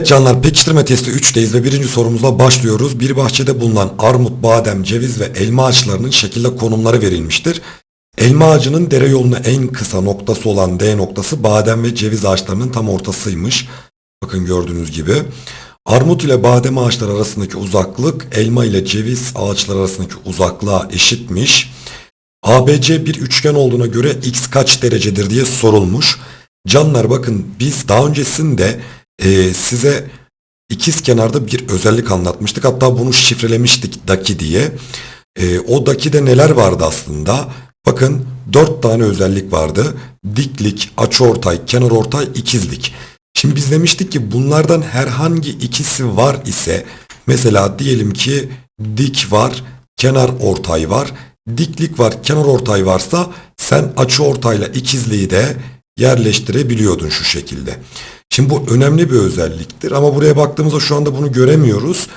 Evet canlar pekiştirme testi 3'teyiz ve birinci sorumuzla başlıyoruz. Bir bahçede bulunan armut, badem, ceviz ve elma ağaçlarının şekilde konumları verilmiştir. Elma ağacının dere yoluna en kısa noktası olan D noktası badem ve ceviz ağaçlarının tam ortasıymış. Bakın gördüğünüz gibi. Armut ile badem ağaçları arasındaki uzaklık elma ile ceviz ağaçları arasındaki uzaklığa eşitmiş. ABC bir üçgen olduğuna göre x kaç derecedir diye sorulmuş. Canlar bakın biz daha öncesinde e, size ikiz kenarda bir özellik anlatmıştık. Hatta bunu şifrelemiştik daki diye. E, o dakide neler vardı aslında? Bakın dört tane özellik vardı. Diklik, açıortay, kenarortay, ikizlik. Şimdi biz demiştik ki bunlardan herhangi ikisi var ise mesela diyelim ki dik var, kenar ortay var. Diklik var, kenar ortay varsa sen açı ortayla ikizliği de yerleştirebiliyordun şu şekilde. Şimdi bu önemli bir özelliktir ama buraya baktığımızda şu anda bunu göremiyoruz.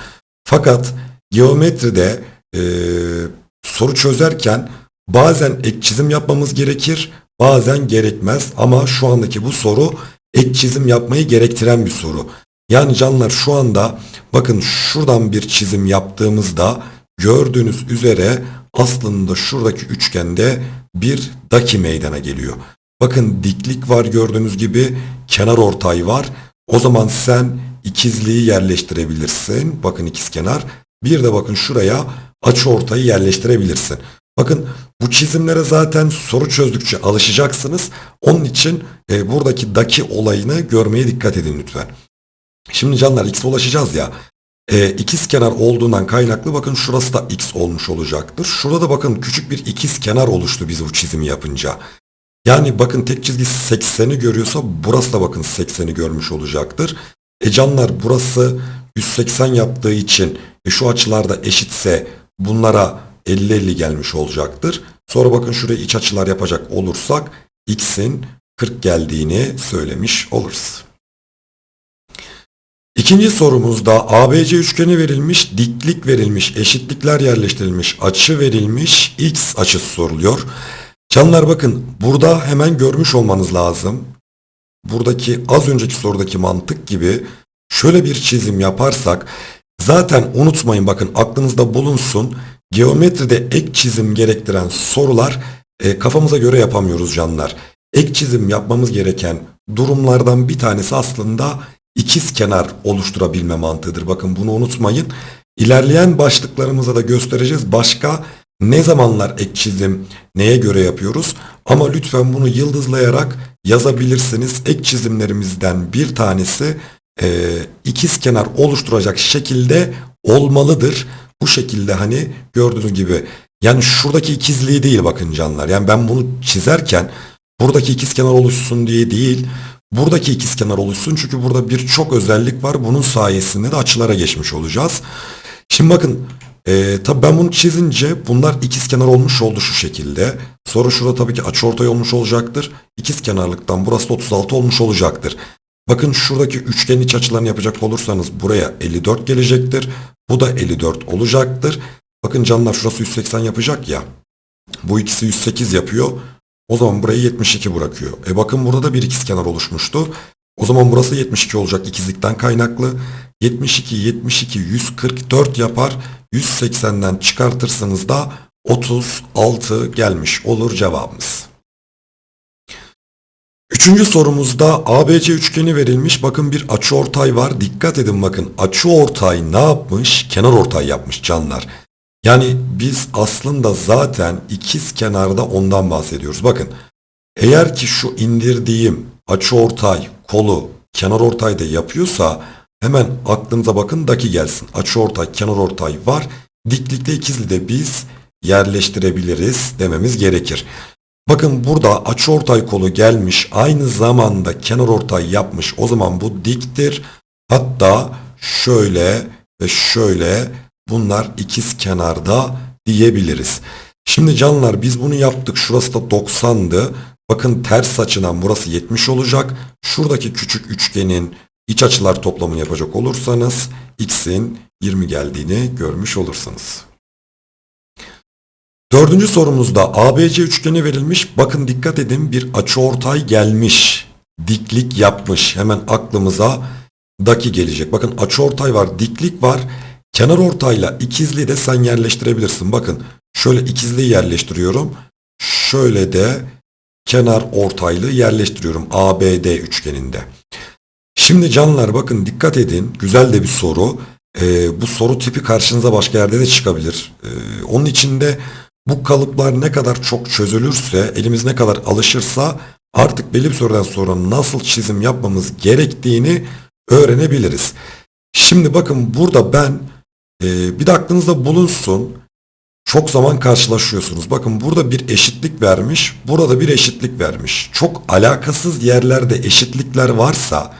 Fakat geometride e, soru çözerken bazen ek çizim yapmamız gerekir, bazen gerekmez ama şu andaki bu soru ek çizim yapmayı gerektiren bir soru. Yani canlar şu anda bakın şuradan bir çizim yaptığımızda gördüğünüz üzere aslında şuradaki üçgende bir daki meydana geliyor. Bakın diklik var gördüğünüz gibi kenar ortay var. O zaman sen ikizliği yerleştirebilirsin. Bakın ikizkenar. Bir de bakın şuraya açı ortayı yerleştirebilirsin. Bakın bu çizimlere zaten soru çözdükçe alışacaksınız. Onun için e, buradaki daki olayını görmeye dikkat edin lütfen. Şimdi canlar x'e ulaşacağız ya. E, ikiz kenar olduğundan kaynaklı bakın şurası da x olmuş olacaktır. Şurada da bakın küçük bir ikiz kenar oluştu biz bu çizimi yapınca. Yani bakın tek çizgi 80'i görüyorsa burası da bakın 80'i görmüş olacaktır. E canlar burası 180 yaptığı için e şu açılarda eşitse bunlara 50-50 gelmiş olacaktır. Sonra bakın şuraya iç açılar yapacak olursak x'in 40 geldiğini söylemiş oluruz. İkinci sorumuzda ABC üçgeni verilmiş, diklik verilmiş, eşitlikler yerleştirilmiş, açı verilmiş, x açısı soruluyor. Canlar bakın burada hemen görmüş olmanız lazım. Buradaki az önceki sorudaki mantık gibi şöyle bir çizim yaparsak zaten unutmayın bakın aklınızda bulunsun. Geometride ek çizim gerektiren sorular e, kafamıza göre yapamıyoruz canlar. Ek çizim yapmamız gereken durumlardan bir tanesi aslında ikiz kenar oluşturabilme mantığıdır. Bakın bunu unutmayın. İlerleyen başlıklarımıza da göstereceğiz. Başka ne zamanlar ek çizim neye göre yapıyoruz? Ama lütfen bunu yıldızlayarak yazabilirsiniz. Ek çizimlerimizden bir tanesi e, ikiz kenar oluşturacak şekilde olmalıdır. Bu şekilde hani gördüğünüz gibi yani şuradaki ikizliği değil bakın canlar. Yani ben bunu çizerken buradaki ikiz kenar oluşsun diye değil. Buradaki ikiz kenar oluşsun çünkü burada birçok özellik var. Bunun sayesinde de açılara geçmiş olacağız. Şimdi bakın e, tabi ben bunu çizince bunlar ikiz kenar olmuş oldu şu şekilde. Sonra şurada tabii ki açıortay olmuş olacaktır. İkiz kenarlıktan burası da 36 olmuş olacaktır. Bakın şuradaki üçgen iç açılarını yapacak olursanız buraya 54 gelecektir. Bu da 54 olacaktır. Bakın canlar şurası 180 yapacak ya. Bu ikisi 108 yapıyor. O zaman burayı 72 bırakıyor. E bakın burada da bir ikizkenar oluşmuştu. O zaman burası 72 olacak ikizlikten kaynaklı. 72, 72, 144 yapar. 180'den çıkartırsanız da 36 gelmiş olur cevabımız. Üçüncü sorumuzda ABC üçgeni verilmiş. Bakın bir açıortay var. Dikkat edin bakın. Açıortay ne yapmış? Kenar ortay yapmış canlar. Yani biz aslında zaten ikiz kenarda ondan bahsediyoruz. Bakın eğer ki şu indirdiğim açıortay kolu kenar ortayda yapıyorsa hemen aklınıza bakın daki gelsin. Açıortay kenar ortay var. Diklikte ikizli de biz yerleştirebiliriz dememiz gerekir. Bakın burada açıortay kolu gelmiş aynı zamanda kenar ortay yapmış. O zaman bu diktir. Hatta şöyle ve şöyle bunlar ikiz kenarda diyebiliriz. Şimdi canlar biz bunu yaptık. Şurası da 90'dı. Bakın ters açıdan burası 70 olacak. Şuradaki küçük üçgenin iç açılar toplamını yapacak olursanız x'in 20 geldiğini görmüş olursunuz. Dördüncü sorumuzda ABC üçgeni verilmiş. Bakın dikkat edin bir açıortay gelmiş. Diklik yapmış. Hemen aklımıza daki gelecek. Bakın açıortay var, diklik var. Kenar ortayla ikizli de sen yerleştirebilirsin. Bakın şöyle ikizliyi yerleştiriyorum. Şöyle de kenar ortaylı yerleştiriyorum ABD üçgeninde. Şimdi canlar bakın dikkat edin. Güzel de bir soru. Ee, bu soru tipi karşınıza başka yerde de çıkabilir. Ee, onun için de bu kalıplar ne kadar çok çözülürse, elimiz ne kadar alışırsa artık belli bir sorudan sonra nasıl çizim yapmamız gerektiğini öğrenebiliriz. Şimdi bakın burada ben e, bir de aklınızda bulunsun. Çok zaman karşılaşıyorsunuz. Bakın burada bir eşitlik vermiş, burada bir eşitlik vermiş. Çok alakasız yerlerde eşitlikler varsa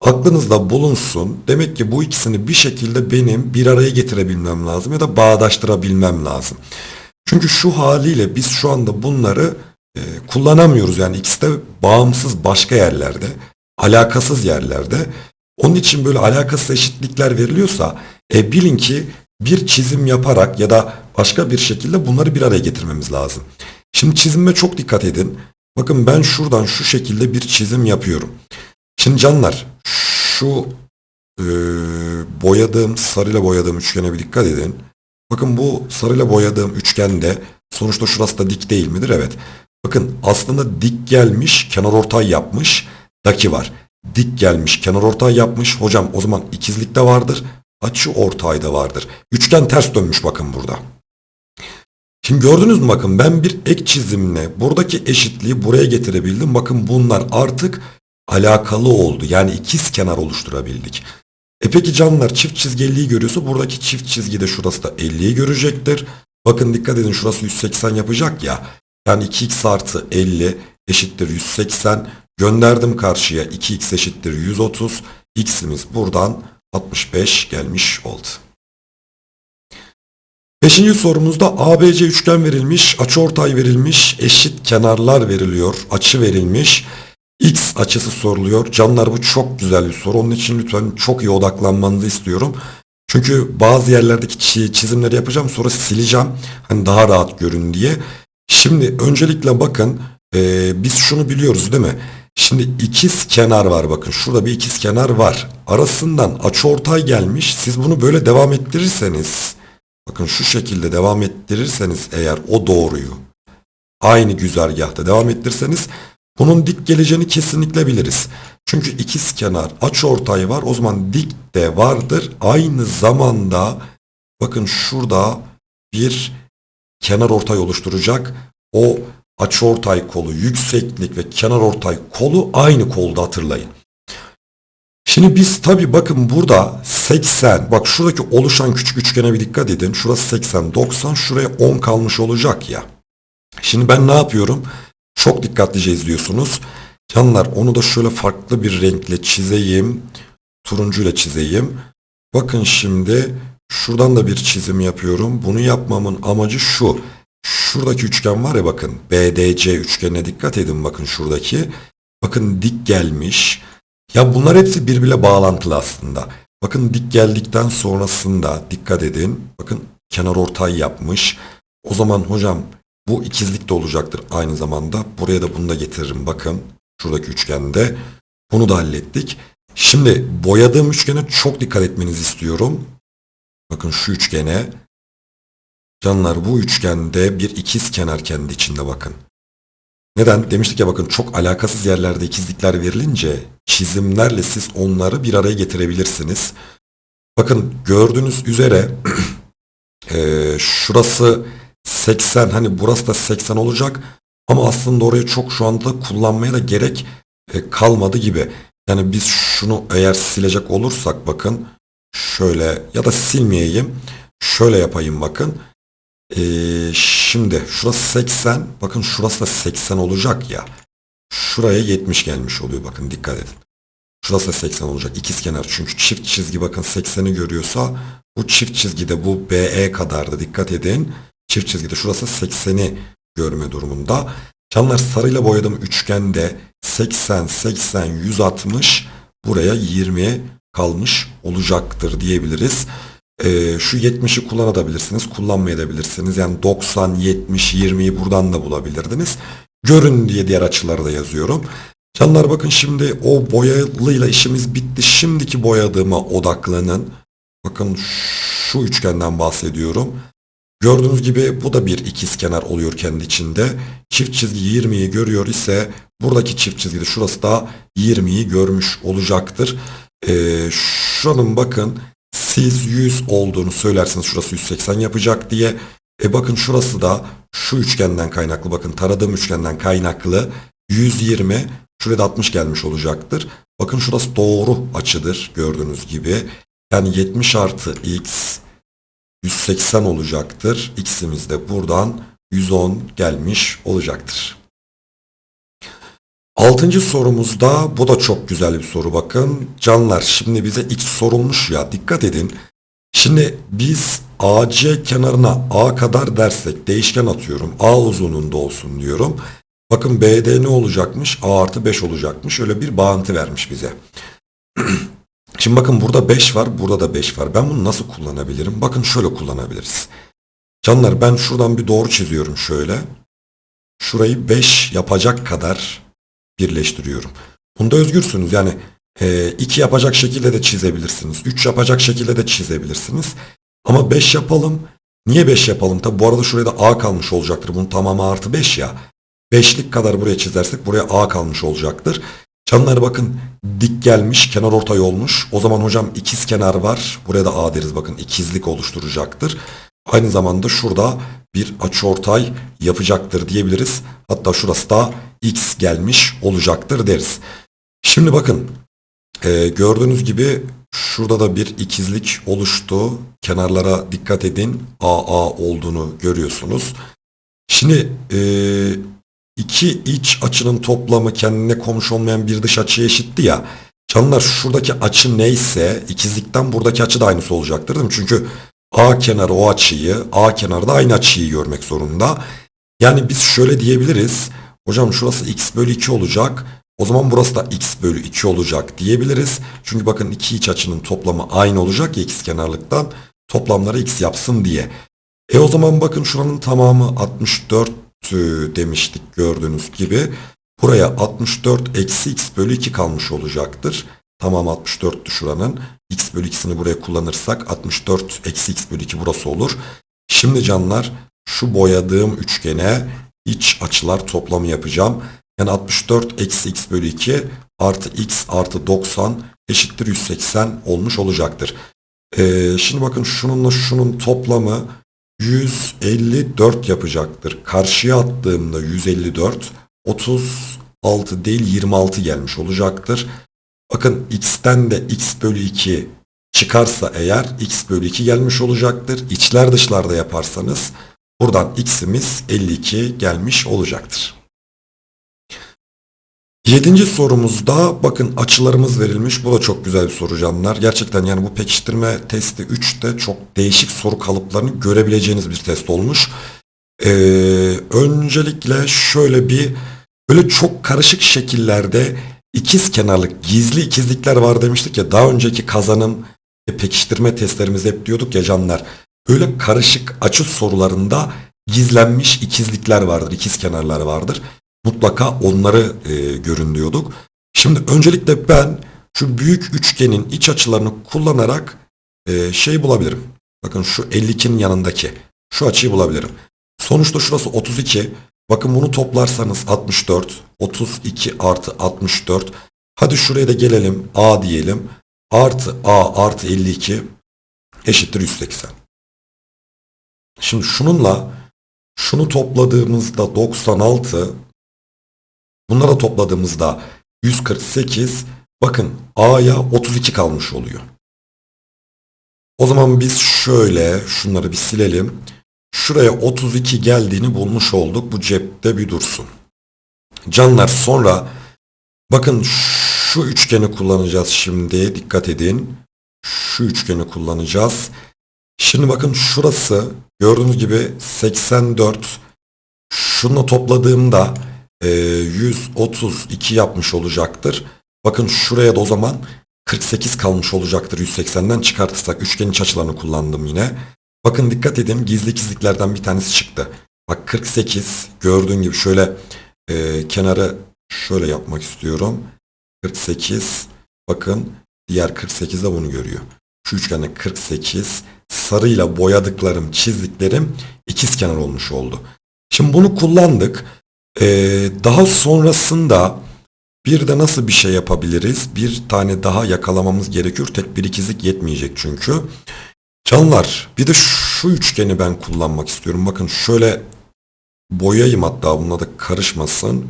aklınızda bulunsun. Demek ki bu ikisini bir şekilde benim bir araya getirebilmem lazım ya da bağdaştırabilmem lazım. Çünkü şu haliyle biz şu anda bunları e, kullanamıyoruz. Yani ikisi de bağımsız başka yerlerde, alakasız yerlerde. Onun için böyle alakasız eşitlikler veriliyorsa e, bilin ki bir çizim yaparak ya da başka bir şekilde bunları bir araya getirmemiz lazım. Şimdi çizime çok dikkat edin. Bakın ben şuradan şu şekilde bir çizim yapıyorum. Şimdi canlar şu e, boyadığım sarıyla boyadığım üçgene bir dikkat edin. Bakın bu sarıyla boyadığım üçgende sonuçta şurası da dik değil midir? Evet. Bakın aslında dik gelmiş kenar ortay yapmış daki var. Dik gelmiş kenar ortay yapmış. Hocam o zaman ikizlik de vardır. Açı ortay da vardır. Üçgen ters dönmüş bakın burada. Şimdi gördünüz mü bakın ben bir ek çizimle buradaki eşitliği buraya getirebildim. Bakın bunlar artık alakalı oldu. Yani ikiz kenar oluşturabildik. E peki canlılar çift çizgi 50'yi görüyorsa buradaki çift çizgi de şurası da 50'yi görecektir. Bakın dikkat edin şurası 180 yapacak ya. Yani 2x artı 50 eşittir 180. Gönderdim karşıya 2x eşittir 130. X'imiz buradan 65 gelmiş oldu. Beşinci sorumuzda ABC üçgen verilmiş, açıortay verilmiş, eşit kenarlar veriliyor, açı verilmiş. X açısı soruluyor. Canlar bu çok güzel bir soru. Onun için lütfen çok iyi odaklanmanızı istiyorum. Çünkü bazı yerlerdeki çizimleri yapacağım sonra sileceğim. Hani daha rahat görün diye. Şimdi öncelikle bakın e, biz şunu biliyoruz değil mi? Şimdi ikiz kenar var bakın. Şurada bir ikiz kenar var. Arasından açıortay gelmiş. Siz bunu böyle devam ettirirseniz bakın şu şekilde devam ettirirseniz eğer o doğruyu aynı güzergahta devam ettirirseniz bunun dik geleceğini kesinlikle biliriz. Çünkü ikiz kenar açıortay var. O zaman dik de vardır. Aynı zamanda bakın şurada bir kenar ortay oluşturacak. O açıortay kolu, yükseklik ve kenar ortay kolu aynı kolda hatırlayın. Şimdi biz tabi bakın burada 80 bak şuradaki oluşan küçük üçgene bir dikkat edin. Şurası 80 90 şuraya 10 kalmış olacak ya. Şimdi ben ne yapıyorum? Çok dikkatlice izliyorsunuz. Canlar onu da şöyle farklı bir renkle çizeyim. Turuncuyla çizeyim. Bakın şimdi şuradan da bir çizim yapıyorum. Bunu yapmamın amacı şu. Şuradaki üçgen var ya bakın. BDC üçgenine dikkat edin bakın şuradaki. Bakın dik gelmiş. Ya bunlar hepsi birbirle bağlantılı aslında. Bakın dik geldikten sonrasında dikkat edin. Bakın kenar ortay yapmış. O zaman hocam bu ikizlik de olacaktır aynı zamanda. Buraya da bunu da getiririm bakın. Şuradaki üçgende. Bunu da hallettik. Şimdi boyadığım üçgene çok dikkat etmenizi istiyorum. Bakın şu üçgene. Canlar bu üçgende bir ikiz kenar kendi içinde bakın. Neden? Demiştik ya bakın çok alakasız yerlerde ikizlikler verilince çizimlerle siz onları bir araya getirebilirsiniz. Bakın gördüğünüz üzere e, şurası 80 hani burası da 80 olacak ama aslında orayı çok şu anda kullanmaya da gerek e, kalmadı gibi. Yani biz şunu eğer silecek olursak bakın şöyle ya da silmeyeyim şöyle yapayım bakın. Ee, şimdi şurası 80 bakın şurası da 80 olacak ya. Şuraya 70 gelmiş oluyor bakın dikkat edin. Şurası da 80 olacak ikiz kenar çünkü çift çizgi bakın 80'i görüyorsa bu çift çizgide bu BE kadardı dikkat edin. Çift çizgide şurası 80'i görme durumunda. Canlar sarıyla boyadığım üçgende 80, 80, 160 buraya 20 kalmış olacaktır diyebiliriz. Ee, şu 70'i kullanabilirsiniz, kullanmayabilirsiniz. Yani 90, 70, 20'yi buradan da bulabilirdiniz. Görün diye diğer açıları da yazıyorum. Canlar bakın şimdi o boyalıyla işimiz bitti. Şimdiki boyadığıma odaklanın. Bakın şu üçgenden bahsediyorum. Gördüğünüz gibi bu da bir ikizkenar oluyor kendi içinde. Çift çizgi 20'yi görüyor ise buradaki çift çizgide şurası da 20'yi görmüş olacaktır. Ee, şuranın bakın siz 100 olduğunu söylersiniz şurası 180 yapacak diye. E bakın şurası da şu üçgenden kaynaklı bakın taradığım üçgenden kaynaklı 120 şurada 60 gelmiş olacaktır. Bakın şurası doğru açıdır gördüğünüz gibi. Yani 70 artı x 180 olacaktır. X'imiz de buradan 110 gelmiş olacaktır. Altıncı sorumuzda bu da çok güzel bir soru bakın. Canlar şimdi bize x sorulmuş ya dikkat edin. Şimdi biz AC kenarına A kadar dersek değişken atıyorum. A uzunluğunda olsun diyorum. Bakın BD ne olacakmış? A artı 5 olacakmış. Öyle bir bağıntı vermiş bize. Şimdi bakın burada 5 var, burada da 5 var. Ben bunu nasıl kullanabilirim? Bakın şöyle kullanabiliriz. Canlar ben şuradan bir doğru çiziyorum şöyle. Şurayı 5 yapacak kadar birleştiriyorum. Bunda özgürsünüz. Yani 2 yapacak şekilde de çizebilirsiniz. 3 yapacak şekilde de çizebilirsiniz. Ama 5 yapalım. Niye 5 yapalım? Tabi bu arada şuraya da A kalmış olacaktır. Bunun tamamı artı 5 ya. 5'lik kadar buraya çizersek buraya A kalmış olacaktır. Canlar bakın dik gelmiş kenar ortay olmuş. O zaman hocam ikiz kenar var. Buraya da A deriz bakın ikizlik oluşturacaktır. Aynı zamanda şurada bir açıortay yapacaktır diyebiliriz. Hatta şurası da x gelmiş olacaktır deriz. Şimdi bakın e, gördüğünüz gibi şurada da bir ikizlik oluştu. Kenarlara dikkat edin. AA olduğunu görüyorsunuz. Şimdi e, iki iç açının toplamı kendine komşu olmayan bir dış açıya eşitti ya. Canlar şuradaki açı neyse ikizlikten buradaki açı da aynısı olacaktır değil mi? Çünkü A kenarı o açıyı, A kenarı da aynı açıyı görmek zorunda. Yani biz şöyle diyebiliriz. Hocam şurası x bölü 2 olacak. O zaman burası da x bölü 2 olacak diyebiliriz. Çünkü bakın iki iç açının toplamı aynı olacak ya x kenarlıktan. Toplamları x yapsın diye. E o zaman bakın şuranın tamamı 64 demiştik gördüğünüz gibi. Buraya 64 eksi x bölü 2 kalmış olacaktır. Tamam 64'tü şuranın. x bölü 2'sini buraya kullanırsak 64 eksi x bölü 2 burası olur. Şimdi canlar şu boyadığım üçgene iç açılar toplamı yapacağım. Yani 64 eksi x bölü 2 artı x artı 90 eşittir 180 olmuş olacaktır. Ee, şimdi bakın şununla şunun toplamı 154 yapacaktır. Karşıya attığımda 154 36 değil 26 gelmiş olacaktır. Bakın x'ten de x bölü 2 çıkarsa eğer x bölü 2 gelmiş olacaktır. İçler dışlarda yaparsanız buradan x'imiz 52 gelmiş olacaktır. Yedinci sorumuzda bakın açılarımız verilmiş. Bu da çok güzel bir soru canlar. Gerçekten yani bu pekiştirme testi 3'te çok değişik soru kalıplarını görebileceğiniz bir test olmuş. Ee, öncelikle şöyle bir böyle çok karışık şekillerde ikiz kenarlık gizli ikizlikler var demiştik ya daha önceki kazanım ve pekiştirme testlerimizde hep diyorduk ya canlar. Böyle karışık açı sorularında gizlenmiş ikizlikler vardır, ikiz kenarlar vardır mutlaka onları e, görün diyorduk. Şimdi öncelikle ben şu büyük üçgenin iç açılarını kullanarak e, şey bulabilirim. Bakın şu 52'nin yanındaki şu açıyı bulabilirim. Sonuçta şurası 32. Bakın bunu toplarsanız 64. 32 artı 64. Hadi şuraya da gelelim. A diyelim. Artı A artı 52 eşittir 180. Şimdi şununla şunu topladığımızda 96 Bunları topladığımızda 148 bakın A'ya 32 kalmış oluyor. O zaman biz şöyle şunları bir silelim. Şuraya 32 geldiğini bulmuş olduk. Bu cepte bir dursun. Canlar sonra bakın şu üçgeni kullanacağız şimdi. Dikkat edin. Şu üçgeni kullanacağız. Şimdi bakın şurası gördüğünüz gibi 84. Şunu topladığımda e, ee, 132 yapmış olacaktır. Bakın şuraya da o zaman 48 kalmış olacaktır 180'den çıkartırsak. Üçgen iç açılarını kullandım yine. Bakın dikkat edin gizli ikizliklerden bir tanesi çıktı. Bak 48 gördüğün gibi şöyle e, kenarı şöyle yapmak istiyorum. 48 bakın diğer 48 de bunu görüyor. Şu üçgende 48 sarıyla boyadıklarım çizdiklerim ikizkenar olmuş oldu. Şimdi bunu kullandık. Ee, daha sonrasında bir de nasıl bir şey yapabiliriz? Bir tane daha yakalamamız gerekiyor. Tek bir ikizlik yetmeyecek çünkü. Canlar bir de şu üçgeni ben kullanmak istiyorum. Bakın şöyle boyayayım hatta bununla da karışmasın.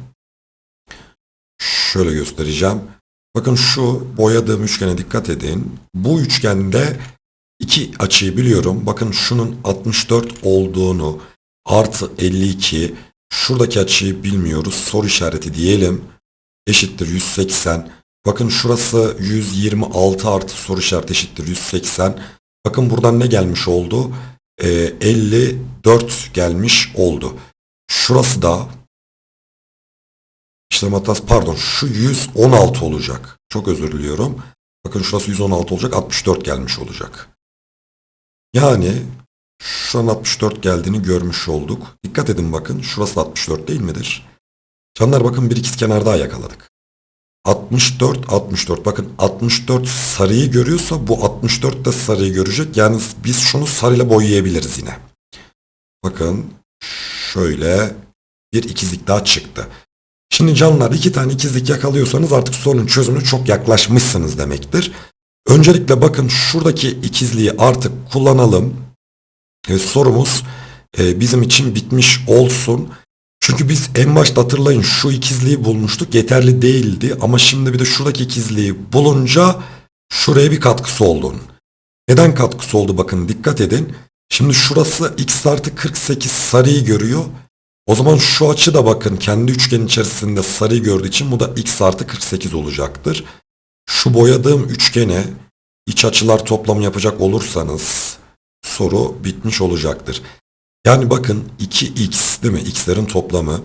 Şöyle göstereceğim. Bakın şu boyadığım üçgene dikkat edin. Bu üçgende iki açıyı biliyorum. Bakın şunun 64 olduğunu artı 52 şuradaki açıyı bilmiyoruz. Soru işareti diyelim. Eşittir 180. Bakın şurası 126 artı soru işareti eşittir 180. Bakın buradan ne gelmiş oldu? Ee, 54 gelmiş oldu. Şurası da işlem hatası pardon şu 116 olacak. Çok özür diliyorum. Bakın şurası 116 olacak 64 gelmiş olacak. Yani şu an 64 geldiğini görmüş olduk. Dikkat edin bakın şurası da 64 değil midir? Canlar bakın bir ikiz kenar daha yakaladık. 64 64 bakın 64 sarıyı görüyorsa bu 64 de sarıyı görecek. Yani biz şunu sarıyla boyayabiliriz yine. Bakın şöyle bir ikizlik daha çıktı. Şimdi canlar iki tane ikizlik yakalıyorsanız artık sorunun çözümüne çok yaklaşmışsınız demektir. Öncelikle bakın şuradaki ikizliği artık kullanalım. E, sorumuz e, bizim için bitmiş olsun. Çünkü biz en başta hatırlayın şu ikizliği bulmuştuk yeterli değildi ama şimdi bir de şuradaki ikizliği bulunca şuraya bir katkısı oldu. Neden katkısı oldu bakın dikkat edin. Şimdi şurası x artı 48 sarıyı görüyor. O zaman şu açı da bakın kendi üçgenin içerisinde sarıyı gördüğü için bu da x artı 48 olacaktır. Şu boyadığım üçgene iç açılar toplamı yapacak olursanız soru bitmiş olacaktır. Yani bakın 2x değil mi? x'lerin toplamı.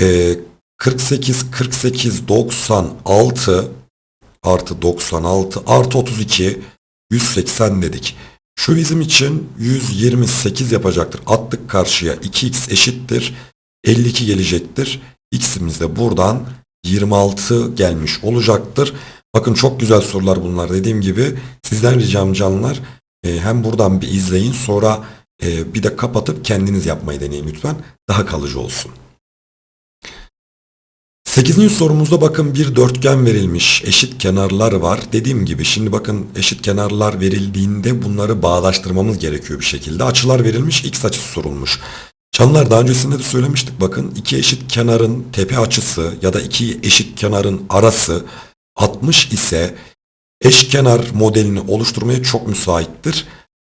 Ee, 48, 48, 96 artı 96 artı 32 180 dedik. Şu bizim için 128 yapacaktır. Attık karşıya 2x eşittir. 52 gelecektir. X'imiz de buradan 26 gelmiş olacaktır. Bakın çok güzel sorular bunlar dediğim gibi. Sizden ricam canlar e, hem buradan bir izleyin sonra e, bir de kapatıp kendiniz yapmayı deneyin lütfen. Daha kalıcı olsun. 8. sorumuzda bakın bir dörtgen verilmiş. Eşit kenarlar var. Dediğim gibi şimdi bakın eşit kenarlar verildiğinde bunları bağdaştırmamız gerekiyor bir şekilde. Açılar verilmiş. X açısı sorulmuş. Canlar daha öncesinde de söylemiştik bakın iki eşit kenarın tepe açısı ya da iki eşit kenarın arası 60 ise eşkenar modelini oluşturmaya çok müsaittir.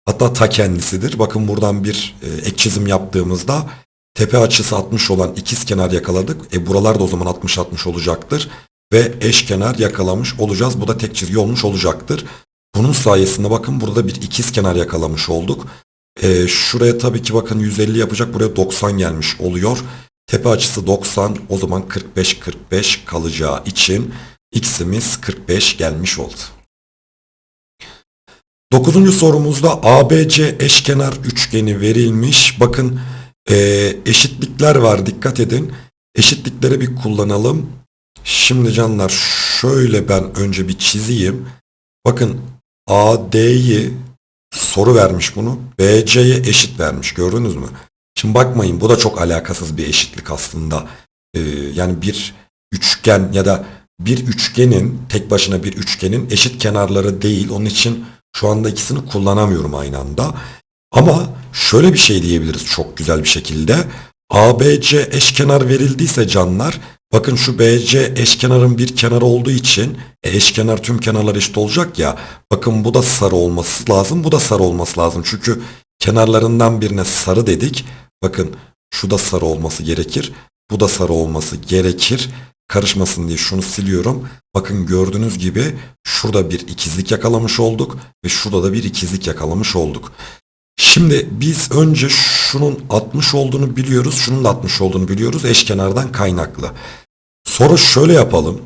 Hatta ta kendisidir. Bakın buradan bir e, ek çizim yaptığımızda tepe açısı 60 olan ikiz kenar yakaladık. E buralar da o zaman 60-60 olacaktır. Ve eşkenar yakalamış olacağız. Bu da tek çizgi olmuş olacaktır. Bunun sayesinde bakın burada bir ikiz kenar yakalamış olduk. E, şuraya tabii ki bakın 150 yapacak. Buraya 90 gelmiş oluyor. Tepe açısı 90 o zaman 45-45 kalacağı için x'imiz 45 gelmiş oldu. Dokuzuncu sorumuzda ABC eşkenar üçgeni verilmiş. Bakın e, eşitlikler var dikkat edin. Eşitlikleri bir kullanalım. Şimdi canlar şöyle ben önce bir çizeyim. Bakın AD'yi soru vermiş bunu. BC'ye eşit vermiş gördünüz mü? Şimdi bakmayın bu da çok alakasız bir eşitlik aslında. E, yani bir üçgen ya da bir üçgenin tek başına bir üçgenin eşit kenarları değil. Onun için şu anda ikisini kullanamıyorum aynı anda. Ama şöyle bir şey diyebiliriz çok güzel bir şekilde. ABC eşkenar verildiyse canlar bakın şu BC eşkenarın bir kenarı olduğu için e, eşkenar tüm kenarlar eşit olacak ya. Bakın bu da sarı olması lazım bu da sarı olması lazım. Çünkü kenarlarından birine sarı dedik. Bakın şu da sarı olması gerekir. Bu da sarı olması gerekir karışmasın diye şunu siliyorum. Bakın gördüğünüz gibi şurada bir ikizlik yakalamış olduk ve şurada da bir ikizlik yakalamış olduk. Şimdi biz önce şunun 60 olduğunu biliyoruz, şunun da 60 olduğunu biliyoruz eşkenardan kaynaklı. Sonra şöyle yapalım.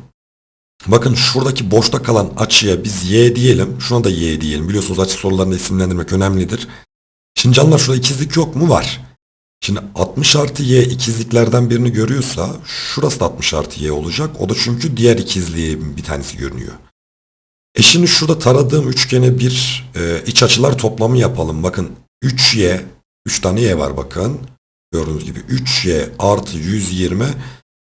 Bakın şuradaki boşta kalan açıya biz y diyelim. Şuna da y diyelim. Biliyorsunuz açı sorularında isimlendirmek önemlidir. Şimdi canlar şurada ikizlik yok mu? Var. Şimdi 60 artı y ikizliklerden birini görüyorsa şurası da 60 artı y olacak. O da çünkü diğer ikizliğin bir tanesi görünüyor. E şimdi şurada taradığım üçgene bir e, iç açılar toplamı yapalım. Bakın 3y, 3 tane y var bakın. Gördüğünüz gibi 3y artı 120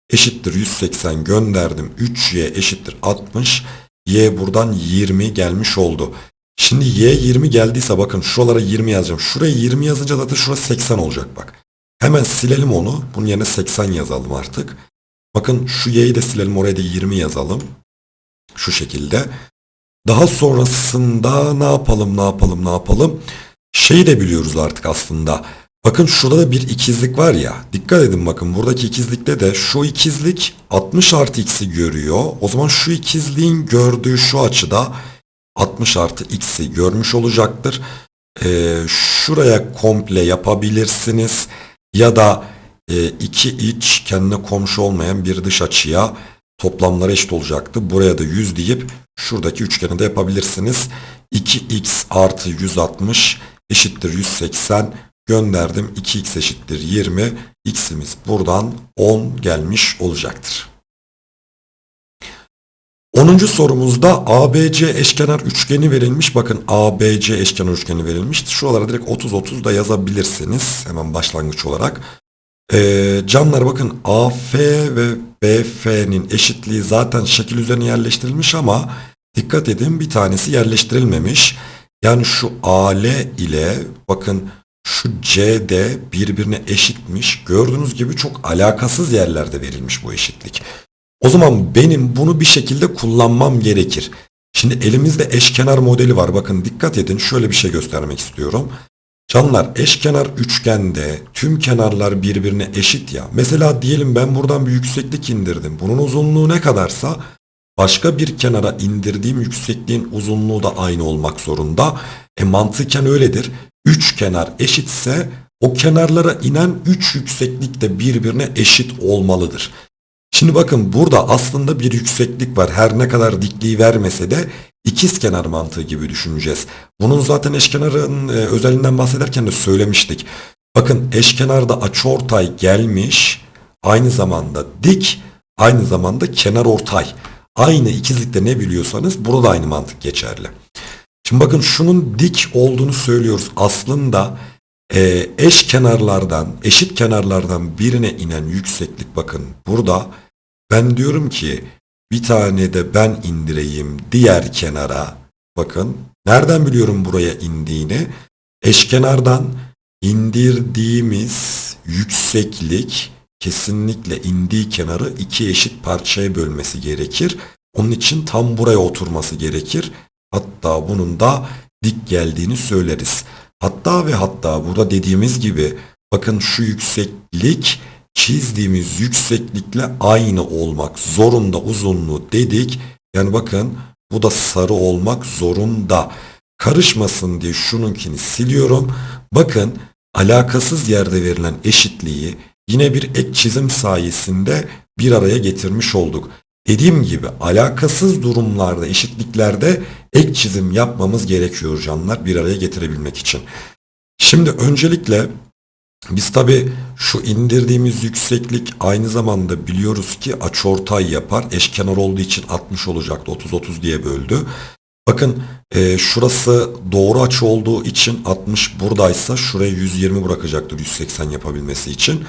eşittir 180 gönderdim. 3y eşittir 60. Y buradan 20 gelmiş oldu. Şimdi y 20 geldiyse bakın şuralara 20 yazacağım. Şuraya 20 yazınca zaten şurası 80 olacak bak. Hemen silelim onu. Bunun yerine 80 yazalım artık. Bakın şu y'yi de silelim oraya da 20 yazalım. Şu şekilde. Daha sonrasında ne yapalım ne yapalım ne yapalım. Şeyi de biliyoruz artık aslında. Bakın şurada da bir ikizlik var ya. Dikkat edin bakın buradaki ikizlikte de şu ikizlik 60 artı x'i görüyor. O zaman şu ikizliğin gördüğü şu açıda 60 artı x'i görmüş olacaktır. Ee, şuraya komple yapabilirsiniz. Ya da e, iki iç kendine komşu olmayan bir dış açıya toplamları eşit olacaktı. Buraya da 100 deyip şuradaki üçgeni de yapabilirsiniz. 2x artı 160 eşittir 180 gönderdim. 2x eşittir 20. x'imiz buradan 10 gelmiş olacaktır. 10. sorumuzda ABC eşkenar üçgeni verilmiş. Bakın ABC eşkenar üçgeni verilmiş. Şuralara direkt 30-30 da yazabilirsiniz. Hemen başlangıç olarak. Ee, canlar bakın AF ve BF'nin eşitliği zaten şekil üzerine yerleştirilmiş ama dikkat edin bir tanesi yerleştirilmemiş. Yani şu AL ile bakın şu CD birbirine eşitmiş. Gördüğünüz gibi çok alakasız yerlerde verilmiş bu eşitlik. O zaman benim bunu bir şekilde kullanmam gerekir. Şimdi elimizde eşkenar modeli var. Bakın dikkat edin şöyle bir şey göstermek istiyorum. Canlar eşkenar üçgende tüm kenarlar birbirine eşit ya. Mesela diyelim ben buradan bir yükseklik indirdim. Bunun uzunluğu ne kadarsa başka bir kenara indirdiğim yüksekliğin uzunluğu da aynı olmak zorunda. E mantıken öyledir. Üç kenar eşitse o kenarlara inen üç yükseklik de birbirine eşit olmalıdır. Şimdi bakın burada aslında bir yükseklik var. Her ne kadar dikliği vermese de ikiz kenar mantığı gibi düşüneceğiz. Bunun zaten eşkenarın e, özelliğinden bahsederken de söylemiştik. Bakın eşkenarda açıortay gelmiş. Aynı zamanda dik, aynı zamanda kenar ortay. Aynı ikizlikte ne biliyorsanız burada aynı mantık geçerli. Şimdi bakın şunun dik olduğunu söylüyoruz. Aslında e, eş kenarlardan, eşit kenarlardan birine inen yükseklik bakın burada. Ben diyorum ki bir tane de ben indireyim diğer kenara. Bakın nereden biliyorum buraya indiğini? Eşkenardan indirdiğimiz yükseklik kesinlikle indiği kenarı iki eşit parçaya bölmesi gerekir. Onun için tam buraya oturması gerekir. Hatta bunun da dik geldiğini söyleriz. Hatta ve hatta burada dediğimiz gibi bakın şu yükseklik çizdiğimiz yükseklikle aynı olmak zorunda uzunluğu dedik. Yani bakın bu da sarı olmak zorunda. Karışmasın diye şununkini siliyorum. Bakın alakasız yerde verilen eşitliği yine bir ek çizim sayesinde bir araya getirmiş olduk. Dediğim gibi alakasız durumlarda, eşitliklerde ek çizim yapmamız gerekiyor canlar bir araya getirebilmek için. Şimdi öncelikle biz tabi şu indirdiğimiz yükseklik aynı zamanda biliyoruz ki açıortay yapar. Eşkenar olduğu için 60 olacaktı. 30-30 diye böldü. Bakın e, şurası doğru açı olduğu için 60 buradaysa şuraya 120 bırakacaktır 180 yapabilmesi için.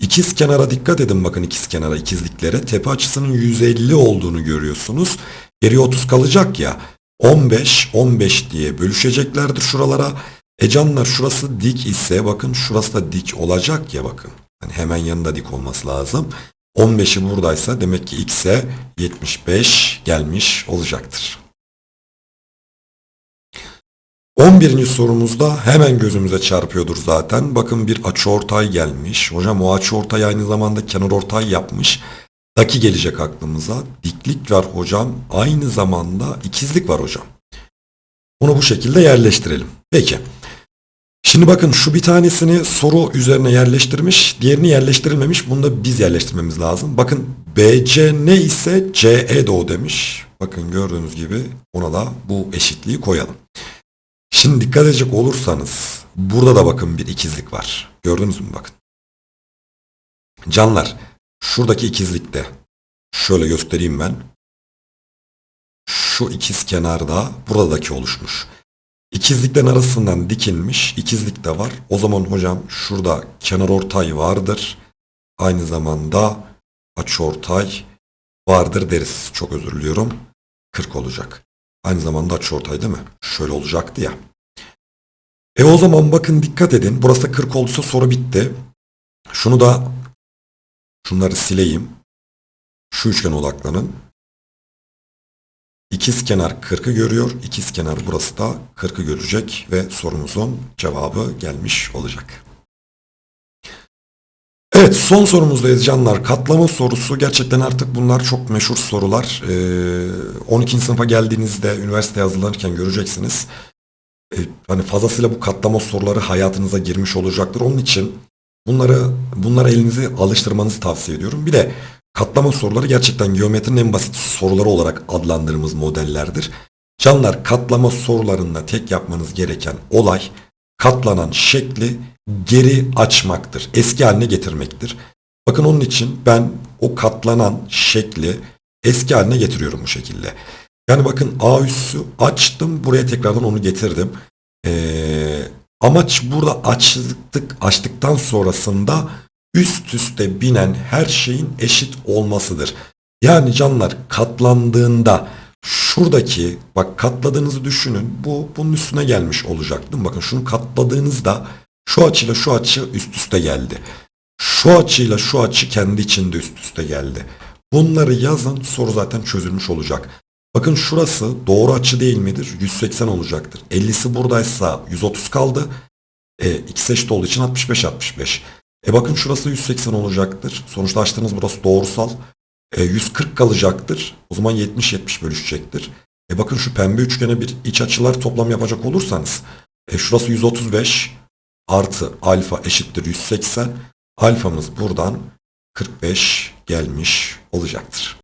İkiz kenara dikkat edin bakın ikiz kenara ikizliklere. Tepe açısının 150 olduğunu görüyorsunuz. Geriye 30 kalacak ya. 15 15 diye bölüşeceklerdir şuralara. E canlar şurası dik ise bakın şurası da dik olacak ya bakın. Yani hemen yanında dik olması lazım. 15'i buradaysa demek ki x'e 75 gelmiş olacaktır. 11. sorumuzda hemen gözümüze çarpıyordur zaten. Bakın bir açıortay gelmiş. Hocam o açıortay aynı zamanda kenar ortay yapmış. Daki gelecek aklımıza. Diklik var hocam. Aynı zamanda ikizlik var hocam. Bunu bu şekilde yerleştirelim. Peki. Şimdi bakın şu bir tanesini soru üzerine yerleştirmiş, diğerini yerleştirilmemiş. Bunu da biz yerleştirmemiz lazım. Bakın BC ne ise CE de o demiş. Bakın gördüğünüz gibi ona da bu eşitliği koyalım. Şimdi dikkat edecek olursanız burada da bakın bir ikizlik var. Gördünüz mü bakın. Canlar şuradaki ikizlikte şöyle göstereyim ben. Şu ikiz kenarda buradaki oluşmuş. İkizliklerin arasından dikilmiş ikizlik de var. O zaman hocam şurada kenar ortay vardır. Aynı zamanda açıortay vardır deriz. Çok özür diliyorum. 40 olacak. Aynı zamanda açıortay değil mi? Şöyle olacaktı ya. E o zaman bakın dikkat edin. Burası 40 olduysa soru bitti. Şunu da şunları sileyim. Şu üçgene odaklanın. İkiz kenar 40'ı görüyor. İkiz kenar burası da 40'ı görecek ve sorumuzun cevabı gelmiş olacak. Evet son sorumuzdayız canlar. Katlama sorusu gerçekten artık bunlar çok meşhur sorular. Ee, 12. sınıfa geldiğinizde üniversite hazırlanırken göreceksiniz. Ee, hani fazlasıyla bu katlama soruları hayatınıza girmiş olacaktır. Onun için bunları bunlara elinizi alıştırmanızı tavsiye ediyorum. Bir de katlama soruları gerçekten geometrinin en basit soruları olarak adlandırdığımız modellerdir. Canlar katlama sorularında tek yapmanız gereken olay katlanan şekli geri açmaktır. Eski haline getirmektir. Bakın onun için ben o katlanan şekli eski haline getiriyorum bu şekilde. Yani bakın A üssü açtım buraya tekrardan onu getirdim. Ee, amaç burada açtık, açtıktan sonrasında üst üste binen her şeyin eşit olmasıdır. Yani canlar katlandığında şuradaki bak katladığınızı düşünün bu bunun üstüne gelmiş olacak değil mi? Bakın şunu katladığınızda şu açıyla şu açı üst üste geldi. Şu açıyla şu açı kendi içinde üst üste geldi. Bunları yazın soru zaten çözülmüş olacak. Bakın şurası doğru açı değil midir? 180 olacaktır. 50'si buradaysa 130 kaldı. E, ikisi eşit olduğu için 65 65. E bakın şurası 180 olacaktır. Sonuçta açtığınız burası doğrusal. E, 140 kalacaktır. O zaman 70-70 bölüşecektir. E bakın şu pembe üçgene bir iç açılar toplam yapacak olursanız. E şurası 135 artı alfa eşittir 180. Alfamız buradan 45 gelmiş olacaktır.